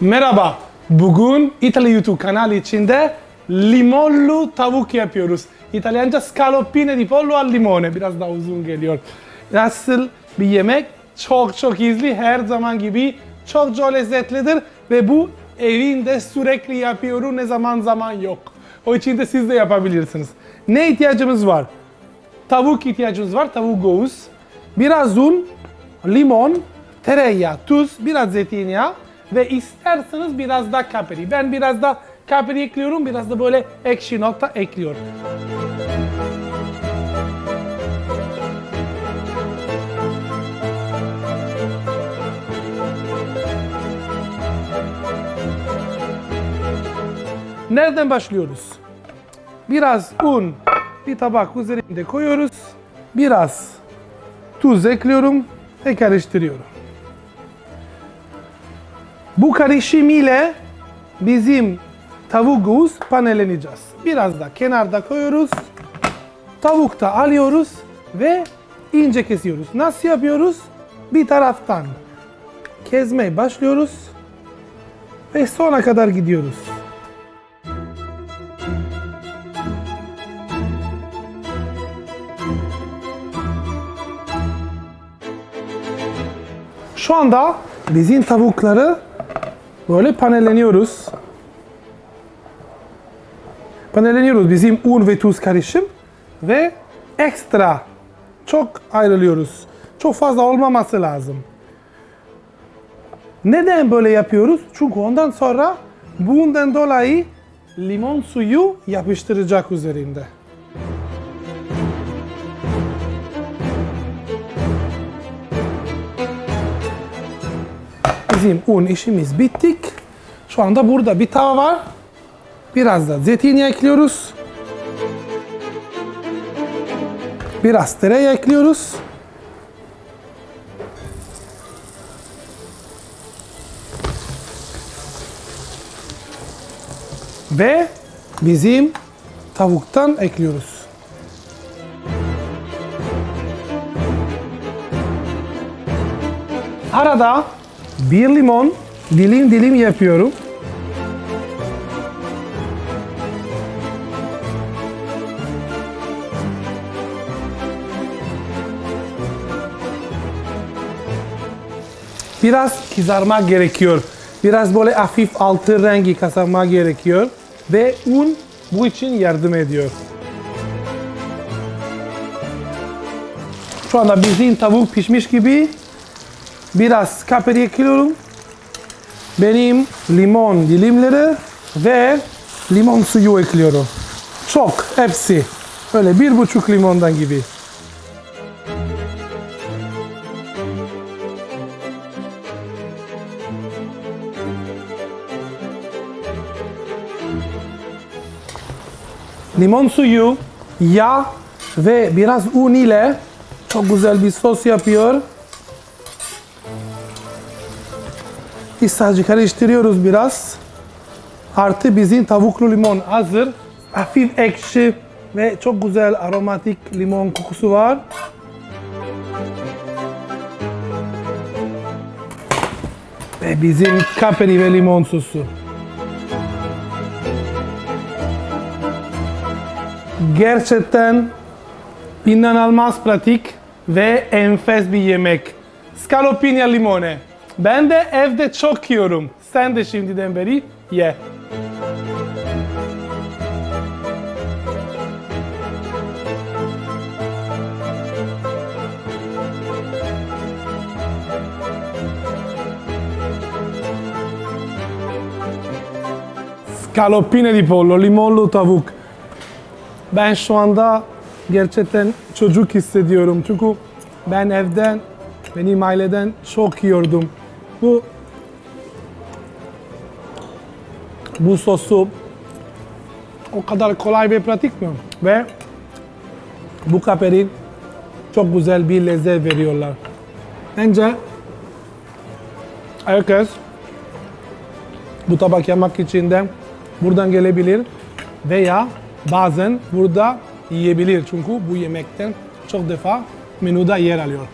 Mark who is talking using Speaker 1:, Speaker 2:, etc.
Speaker 1: Merhaba. Bugün İtalya YouTube kanalı içinde limonlu tavuk yapıyoruz. İtalyanca scaloppine di pollo al limone. Biraz daha uzun geliyor. Nasıl bir yemek? Çok çok izli. Her zaman gibi çok çok lezzetlidir. Ve bu evinde sürekli yapıyorum. Ne zaman zaman yok. O için de siz de yapabilirsiniz. Ne ihtiyacımız var? Tavuk ihtiyacımız var. Tavuk göğüs. Biraz un, limon, tereyağı, tuz, biraz zeytinyağı ve isterseniz biraz da kapri. Ben biraz da kapri ekliyorum, biraz da böyle ekşi nokta ekliyorum. Nereden başlıyoruz? Biraz un bir tabak üzerinde koyuyoruz. Biraz tuz ekliyorum ve karıştırıyorum. Bu karışım ile bizim göğüs paneleneceğiz. Biraz da kenarda koyuyoruz. Tavuk da alıyoruz ve ince kesiyoruz. Nasıl yapıyoruz? Bir taraftan kesmeye başlıyoruz ve sona kadar gidiyoruz. Şu anda bizim tavukları böyle panelleniyoruz. Panelleniyoruz bizim un ve tuz karışım ve ekstra çok ayrılıyoruz. Çok fazla olmaması lazım. Neden böyle yapıyoruz? Çünkü ondan sonra bundan dolayı limon suyu yapıştıracak üzerinde. Bizim un işimiz bittik. Şu anda burada bir tava var. Biraz da zeytinyağı ekliyoruz. Biraz tereyağı ekliyoruz. Ve bizim tavuktan ekliyoruz. Arada bir limon dilim dilim yapıyorum. Biraz kızarmak gerekiyor. Biraz böyle hafif altı rengi kazanmak gerekiyor. Ve un bu için yardım ediyor. Şu anda bizim tavuk pişmiş gibi. Biraz kapri ekliyorum. Benim limon dilimleri ve limon suyu ekliyorum. Çok hepsi. Öyle bir buçuk limondan gibi. Limon suyu, yağ ve biraz un ile çok güzel bir sos yapıyor. Biz sadece karıştırıyoruz biraz. Artı bizim tavuklu limon hazır. Hafif ekşi ve çok güzel aromatik limon kokusu var. Ve bizim kapri ve limon sosu. Gerçekten inanılmaz pratik ve enfes bir yemek. Scaloppini al limone. Ben de evde çok yiyorum. Sen de şimdiden beri ye. Scaloppine di pollo, limonlu tavuk. Ben şu anda gerçekten çocuk hissediyorum. Çünkü ben evden, benim aileden çok yiyordum. Bu bu sosu o kadar kolay ve pratik mi? Ve bu kaperi çok güzel bir lezzet veriyorlar. Bence herkes bu tabak yapmak için de buradan gelebilir veya bazen burada yiyebilir. Çünkü bu yemekten çok defa menüde yer alıyor.